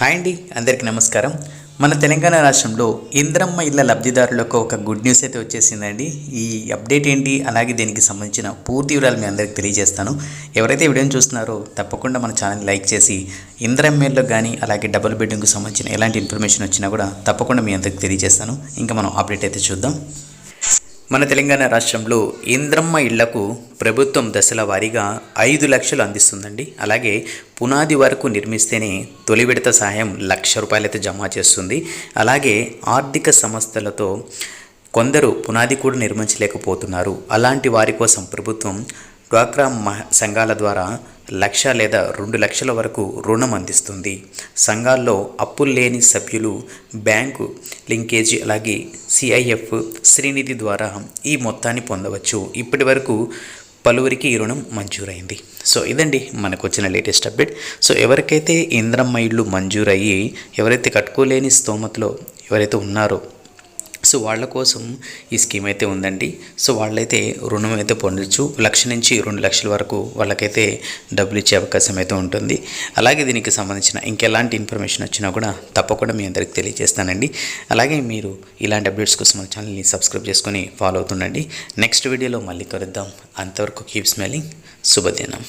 Hi అండి అందరికీ నమస్కారం. మన తెలంగాణ రాష్ట్రంలో ఇంద్రమ్మ ఇళ్ళ లబ్ధిదారులకు ఒక గుడ్ న్యూస్ అయితే వచ్చేసిందండి. ఈ అప్డేట్ ఏంటి? అలాగే దీనికి సంబంధించిన పూర్తి వివరాలు మీ అందరికి తెలియజేస్తాను. ఎవరైతే వీడియోని చూస్తున్నారో తప్పకుండా మన ఛానల్ లైక్ చేసి ఇంద్రమ్మ ఇళ్ళకు కానీ అలాగే డబుల్ బెడ్రూమ్కి సంబంధించిన ఎలాంటి ఇన్ఫర్మేషన్ వచ్చినా కూడా తప్పకుండా మీ అందరికి తెలియజేస్తాను. ఇంకా మనం అప్డేట్ అయితే చూద్దాం. మన తెలంగాణ రాష్ట్రంలో ఇంద్రమ్మ ఇళ్ళకు ప్రభుత్వం దశల వారీగా ఐదు లక్షలు అందిస్తుందండి. అలాగే పునాది వరకు నిర్మిస్తేనే తొలి విడత సహాయం లక్ష రూపాయలైతే జమ చేస్తుంది. అలాగే ఆర్థిక సంస్థలతో కొందరు పునాది కూడా నిర్మించలేకపోతున్నారు. అలాంటి వారి కోసం ప్రభుత్వం డ్వాక్రా మహ సంఘాల ద్వారా లక్ష లేదా రెండు లక్షల వరకు రుణం అందిస్తుంది. సంఘాల్లో అప్పులు లేని సభ్యులు బ్యాంకు లింకేజీ అలాగే సిఐఎఫ్ శ్రీనిధి ద్వారా ఈ మొత్తాన్ని పొందవచ్చు. ఇప్పటి వరకు పలువురికి ఈ రుణం మంజూరైంది. సో ఇదండి మనకు వచ్చిన లేటెస్ట్ అప్డేట్. సో ఎవరికైతే ఇంద్రమ్మ ఇళ్ళు మంజూరయ్యి ఎవరైతే కట్టుకోలేని స్తోమతలో ఎవరైతే ఉన్నారో సో వాళ్ళ కోసం ఈ స్కీమ్ అయితే ఉందండి. సో వాళ్ళైతే రుణం అయితే పొందొచ్చు. లక్ష నుంచి రెండు లక్షల వరకు వాళ్ళకైతే డబ్బులు ఇచ్చే అవకాశం అయితే ఉంటుంది. అలాగే దీనికి సంబంధించిన ఇంకెలాంటి ఇన్ఫర్మేషన్ వచ్చినా కూడా తప్పకుండా మీ అందరికి తెలియజేస్తానండి. అలాగే మీరు ఇలాంటి అప్డేట్స్ కోసం మన ఛానల్ని సబ్స్క్రైబ్ చేసుకొని ఫాలో అవుతుండండి. నెక్స్ట్ వీడియోలో మళ్ళీ కలుద్దాం. అంతవరకు కీప్ స్మెలింగ్. శుభదినం.